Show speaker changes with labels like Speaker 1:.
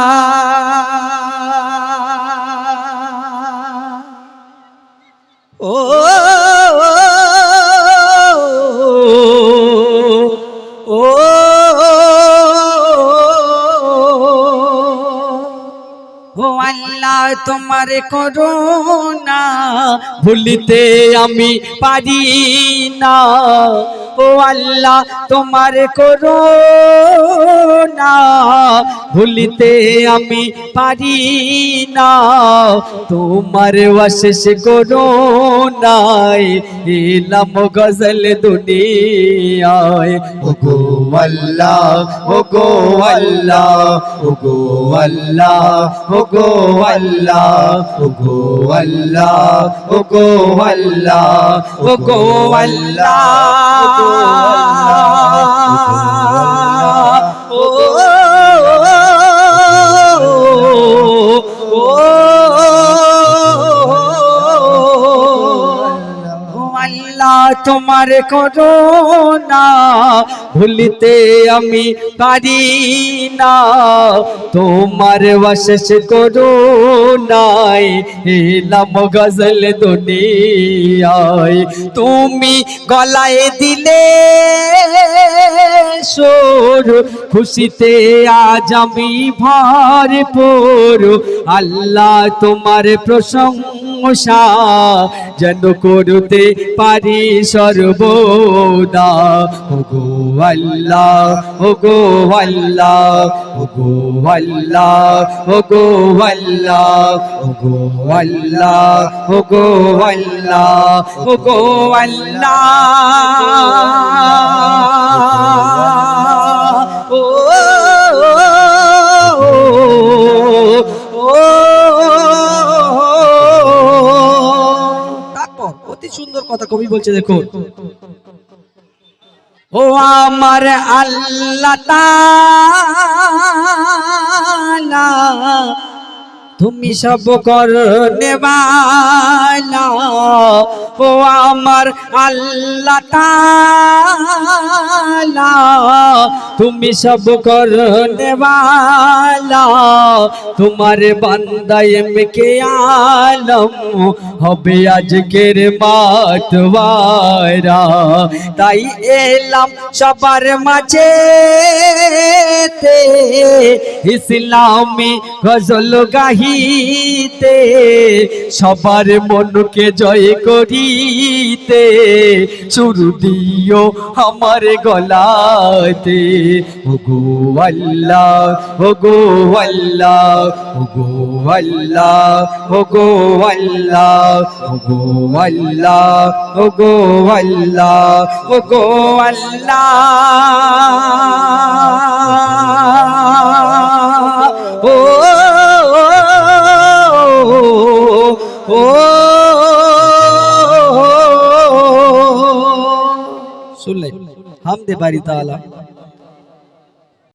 Speaker 1: ও আল্লাহ তোমার করুণা ভুলিতে আমি পারি না ও আল্লাহ তোমার করুণা ভুলিতে আমি পারি না। তোমার অশেষ করুণায় এলাম গজল দুনিয়ায়।
Speaker 2: ও গো আল্লাহ ও গো আল্লাহ ও গো আল্লাহ ও গো আল্লাহ ও গো আল্লাহ ও গো আল্লাহ
Speaker 1: ও গো আল্লাহ তোমার করোনা ভুলিতে আমি পারি না। তোমার অশেষ করোনায় এলাম গজল দুনিয়ায়। তুমি গলায় দিলে খুশিতে আজ আমি ভরপুর। আল্লাহ তোমার প্রশংসা যেন করতে পারি সর্বদা। ও গো আল্লাহ ও গো আল্লাহ ও গো আল্লাহ ও গো আল্লাহ ও গো আল্লাহ ও গো আল্লাহ ও গো আল্লাহ। অতি সুন্দর কথা কবি বলছে, দেখুন। ও আমার আল্লাহ তুমি সব করনে বালা। ও আমার আল্লাহ তুমি সব করনে বালা। তোমার বান্দা এমকে আলম হবে আজকের মাতওয়ারা তাই এলাম সবার মাঝে ইসলামে গজল গাহিতে সবার মনকে জয় করিতে শুরু দিও আমার গলাতে। ও গো আল্লাহ ও গো আল্লাহ ও গো আল্লাহ ও গো আল্লাহ ও গো আল্লাহ ও গো আল্লাহ ও গো আল্লাহ। শুনলেন হামদে বাড়ি তাআলা।